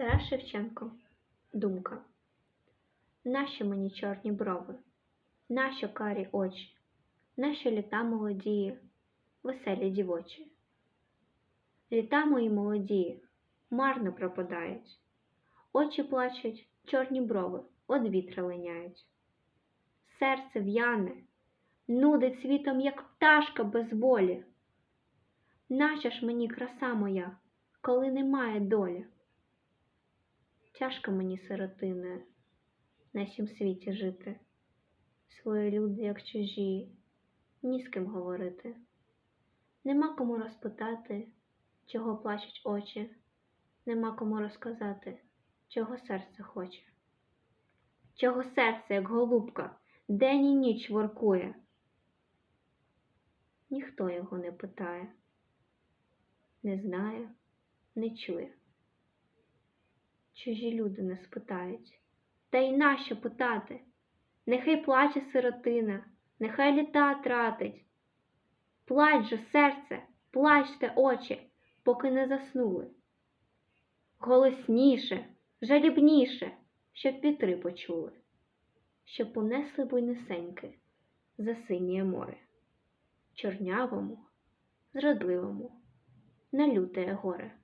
Тарас Шевченко. Думка. Нащо мені чорні брови? Нащо карі очі? Нащо літа молодії, веселі дівочі? Літа мої молодії, марно пропадають. Очі плачуть, чорні брови, од вітра линяють. Серце в'яне, нудить світом, як пташка без волі. Нащо ж мені краса моя, коли немає долі? Тяжко мені, сиротине, на сім світі жити. Свої люди, як чужі, ні з ким говорити. Нема кому розпитати, чого плачуть очі, нема кому розказати, чого серце хоче. Чого серце, як голубка, день і ніч воркує. Ніхто його не питає, не знає, не чує чужі люди не спитають. Та й нащо питати? Нехай плаче сиротина, нехай літа тратить. Плач же, серце, плачте очі, поки не заснули. Голосніше, жалібніше, щоб вітри почули, щоб понесли буйнесеньки за синє море, чорнявому, зрадливому, на лютеє горе.